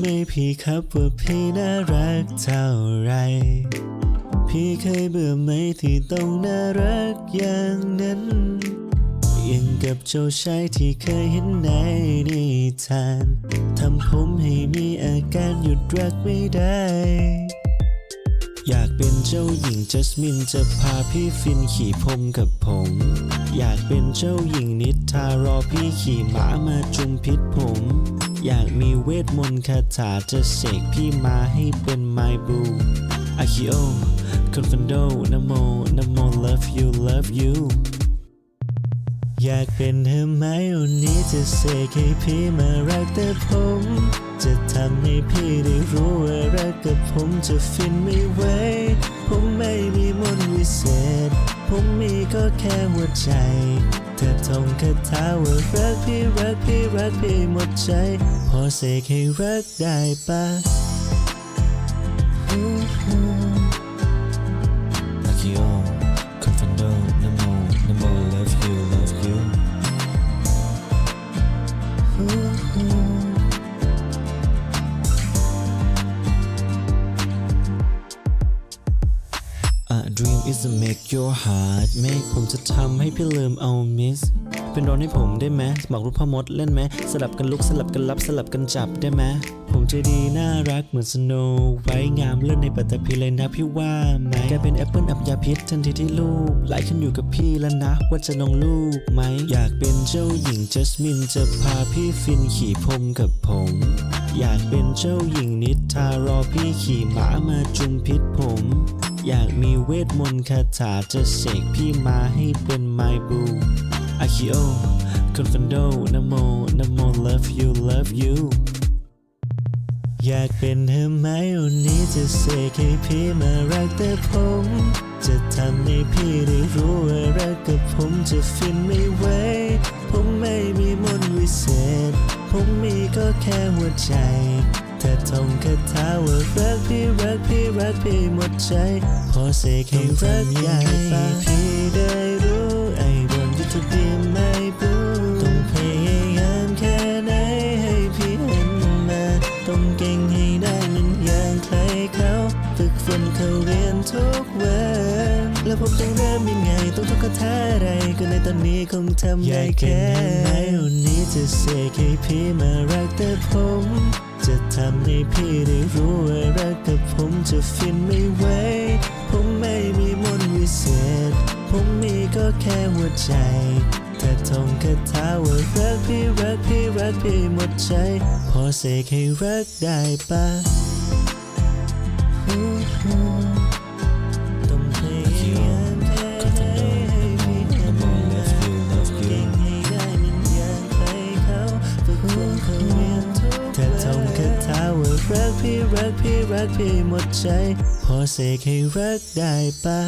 ไม่พี่ครับว่าพี่น่ารักเท่าไร พี่เคยเบื่อไหมที่ต้องน่ารักอย่างนั้นยังกับเจ้าชายที่เคยเห็นในนิทาน ทำผมให้มีอาการหยุดรักไม่ได้ อยากเป็นเจ้าหญิงจัสมินจะพาพี่ฟินขี่พรมกับผม อยากเป็นเจ้าหญิงนิทารอพี่ขี่ม้ามาจุมพิษผม อยากมีเวทมนต์คาถาจะเสกพี่มาให้เป็นไมบูอาคิโอคอนฟันโดนะโมนะโม love you love you อยากเป็นเธอไหมวันนี้จะเสกให้พี่มารักแต่ผม จะทำให้พี่ได้รู้ว่ารักกับผมจะฟินไม่ไหวผมไม่มีมนต์วิเศษ ผมมีก็แค่หัวใจ เธอท่องคาถาว่ารักพี่รักพี่รักพี่หมดใจ พอเสกให้รักได้ปะ is to make your heart make ผมจะทำให้พี่ลืมเอา miss เป็นร้อนให้ผมได้ไหมหมากรุกพ่อมดเล่นไหมสลับกันลุกสลับกันรับสลับกันจับได้ไหมผมใจดีน่ารักเหมือนสโนไว้งามเลิศในปัตตภีเลยนะพี่ว่าไหมแกเป็นแอปเปิลอับยาพิษทันทีที่ลูกไหลขึ้นอยู่กับพี่แล้วนะ ว่าจะลงลูกไหม อยากเป็นเจ้าหญิงจัสมินจะพาพี่ฟินขี่พรมกับผม อยากเป็นเจ้าหญิงนิทารอพี่ขี่ม้ามาจุมพิษผม ทมนต์คาถาจะเสกพี่มาให้เป็นไมบูอาคิโอคอนฟันโดนโมนโม love you love you อยากเป็นเธอไหมวันนี้จะเสกให้พี่มารักแต่ผม จะทำให้พี่ได้รู้ว่ารักกับผมจะฟินไม่ไหวผมไม่มีมนต์วิเศษ ผมมีก็แค่หัวใจถ้าท่องคาถาว่ารักพี่รักพี่ รักพี่หมดใจพอเสกให้รักใหญ่ปะพี่ได้รู้ I want you to be my boo ต้องพยายามแค่ไหนให้พี่เห็นมาต้องเก่งให้ได้เหมันอย่างใครเขาฝึกฝนเขาเรียนทุกวันแล้วผมต้องเริ่มยังไงต้องท่องคาถาอะไรก็ในตอนนี้คงทำได้แค่ไหนวันนี้จะเสกให้พี่มารักแต่ผม จะทำให้พี่ได้รู้ว่ารักกับผมจะฟินไม่ไหวผมไม่มีมนต์วิเศษ ผมมีก็แค่หัวใจ แต่ท่องคาถาว่ารักพี่รักพี่รักพี่หมดใจ พอเสกให้รักได้ปะต้อ พี่รักพี่รักพี่หมดใจ พอเสกให้รักได้ปะ